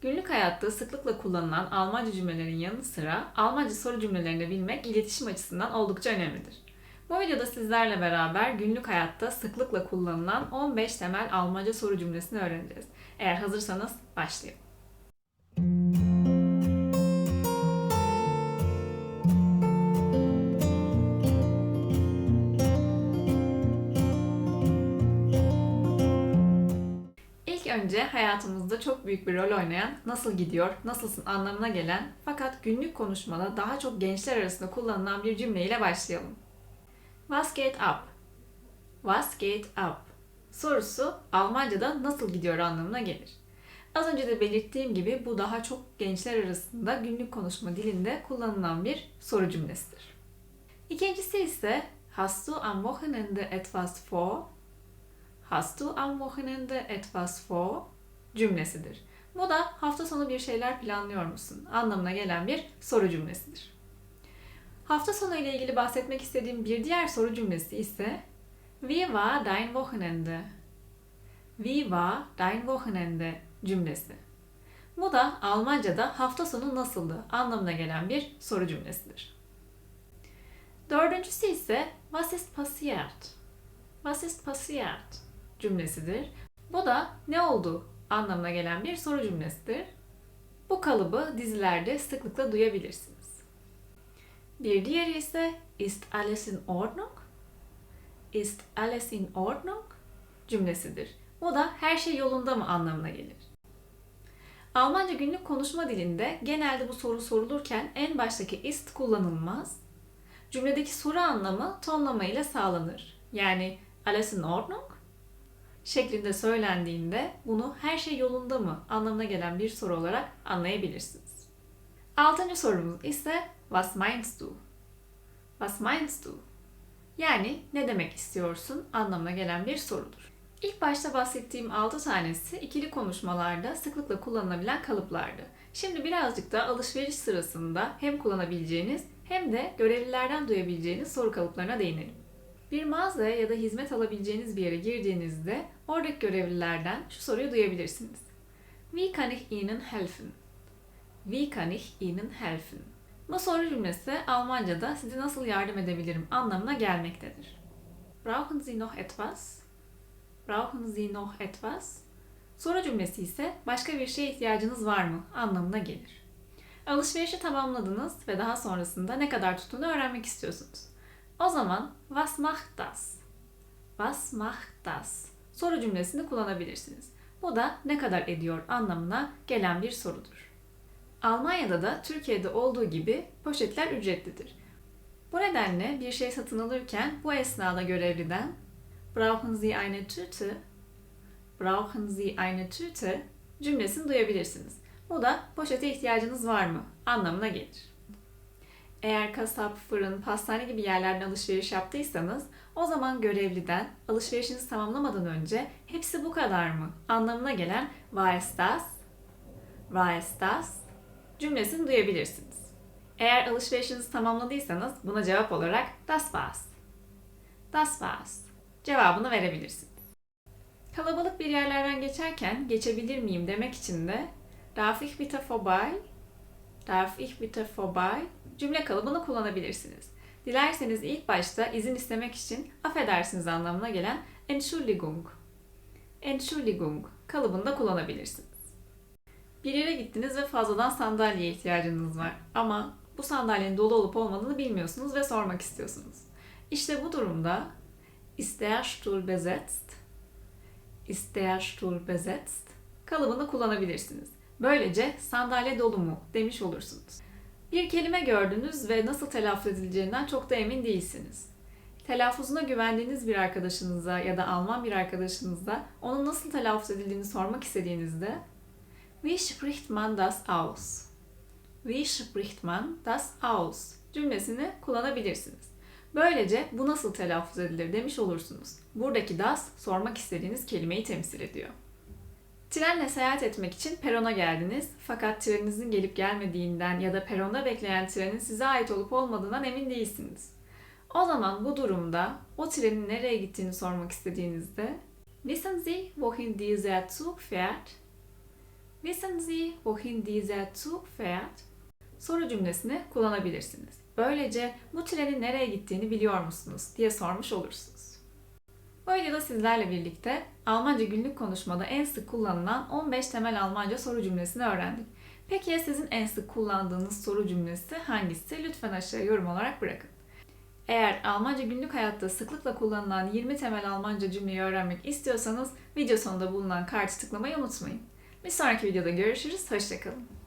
Günlük hayatta sıklıkla kullanılan Almanca cümlelerin yanı sıra Almanca soru cümlelerini bilmek iletişim açısından oldukça önemlidir. Bu videoda sizlerle beraber günlük hayatta sıklıkla kullanılan 15 temel Almanca soru cümlesini öğreneceğiz. Eğer hazırsanız başlayalım. Önce hayatımızda çok büyük bir rol oynayan nasıl gidiyor, nasılsın anlamına gelen fakat günlük konuşmada daha çok gençler arasında kullanılan bir cümleyle başlayalım. Was geht up? Was geht up? Sorusu Almanca'da nasıl gidiyor anlamına gelir. Az önce de belirttiğim gibi bu daha çok gençler arasında günlük konuşma dilinde kullanılan bir soru cümlesidir. İkincisi ise Hast du am Wochenende etwas vor? Hast du am Wochenende etwas vor? cümlesidir. Bu da hafta sonu bir şeyler planlıyor musun? anlamına gelen bir soru cümlesidir. Hafta sonu ile ilgili bahsetmek istediğim bir diğer soru cümlesi ise Wie war dein Wochenende? Wie war dein Wochenende cümlesi. Bu da Almanca'da hafta sonu nasıldı anlamına gelen bir soru cümlesidir. Dördüncüsü ise Was ist passiert? Was ist passiert? Cümlesidir. Bu da ne oldu anlamına gelen bir soru cümlesidir. Bu kalıbı dizilerde sıklıkla duyabilirsiniz. Bir diğeri ise Ist alles in Ordnung? Ist alles in Ordnung? cümlesidir. Bu da her şey yolunda mı anlamına gelir. Almanca günlük konuşma dilinde genelde bu soru sorulurken en baştaki ist kullanılmaz. Cümledeki soru anlamı tonlama ile sağlanır. Yani alles in Ordnung şeklinde söylendiğinde bunu her şey yolunda mı anlamına gelen bir soru olarak anlayabilirsiniz. Altıncı sorumuz ise Was meinst du? Was meinst du? Yani ne demek istiyorsun anlamına gelen bir sorudur. İlk başta bahsettiğim 6 tanesi ikili konuşmalarda sıklıkla kullanılabilen kalıplardı. Şimdi birazcık da alışveriş sırasında hem kullanabileceğiniz hem de görevlilerden duyabileceğiniz soru kalıplarına değinelim. Bir mağazaya ya da hizmet alabileceğiniz bir yere girdiğinizde oradaki görevlilerden şu soruyu duyabilirsiniz. Wie kann ich Ihnen helfen? Wie kann ich Ihnen helfen? Bu soru cümlesi Almanca'da size nasıl yardım edebilirim anlamına gelmektedir. Brauchen Sie noch etwas? Brauchen Sie noch etwas? Soru cümlesi ise başka bir şeye ihtiyacınız var mı anlamına gelir. Alışverişi tamamladınız ve daha sonrasında ne kadar tuttuğunu öğrenmek istiyorsunuz. O zaman was macht das? Was macht das? Soru cümlesini kullanabilirsiniz. Bu da ne kadar ediyor anlamına gelen bir sorudur. Almanya'da da Türkiye'de olduğu gibi poşetler ücretlidir. Bu nedenle bir şey satın alırken bu esnada görevliden Brauchen Sie eine Tüte? Brauchen Sie eine Tüte? cümlesini duyabilirsiniz. Bu da poşete ihtiyacınız var mı anlamına gelir. Eğer kasap, fırın, pastane gibi yerlerden alışveriş yaptıysanız o zaman görevliden alışverişinizi tamamlamadan önce hepsi bu kadar mı anlamına gelen das? War ist das? cümlesini duyabilirsiniz. Eğer alışverişinizi tamamladıysanız buna cevap olarak Das war's. Das war's cevabını verebilirsiniz. Kalabalık bir yerlerden geçerken geçebilir miyim demek için de Darf ich bitte vorbei? Darf ich bitte vorbei? cümle kalıbını kullanabilirsiniz. Dilerseniz ilk başta izin istemek için affedersiniz anlamına gelen Entschuldigung. Entschuldigung kalıbını da kullanabilirsiniz. Bir yere gittiniz ve fazladan sandalyeye ihtiyacınız var ama bu sandalyenin dolu olup olmadığını bilmiyorsunuz ve sormak istiyorsunuz. İşte bu durumda ist der Stuhl besetzt? Ist der Stuhl besetzt? kalıbını kullanabilirsiniz. Böylece sandalye dolu mu demiş olursunuz. Bir kelime gördünüz ve nasıl telaffuz edileceğinden çok da emin değilsiniz. Telaffuzuna güvendiğiniz bir arkadaşınıza ya da Alman bir arkadaşınıza onun nasıl telaffuz edildiğini sormak istediğinizde Wie spricht man das aus? Wie spricht man das aus? cümlesini kullanabilirsiniz. Böylece bu nasıl telaffuz edilir demiş olursunuz. Buradaki das sormak istediğiniz kelimeyi temsil ediyor. Trenle seyahat etmek için perona geldiniz fakat treninizin gelip gelmediğinden ya da peronda bekleyen trenin size ait olup olmadığından emin değilsiniz. O zaman bu durumda o trenin nereye gittiğini sormak istediğinizde Wissen Sie, wohin dieser Zug fährt? Wissen Sie, wohin dieser Zug fährt? Soru cümlesini kullanabilirsiniz. Böylece bu trenin nereye gittiğini biliyor musunuz diye sormuş olursunuz. Bu videoda sizlerle birlikte Almanca günlük konuşmada en sık kullanılan 15 temel Almanca soru cümlesini öğrendik. Peki ya sizin en sık kullandığınız soru cümlesi hangisi? Lütfen aşağıya yorum olarak bırakın. Eğer Almanca günlük hayatta sıklıkla kullanılan 20 temel Almanca cümleyi öğrenmek istiyorsanız video sonunda bulunan kartı tıklamayı unutmayın. Bir sonraki videoda görüşürüz, hoşçakalın.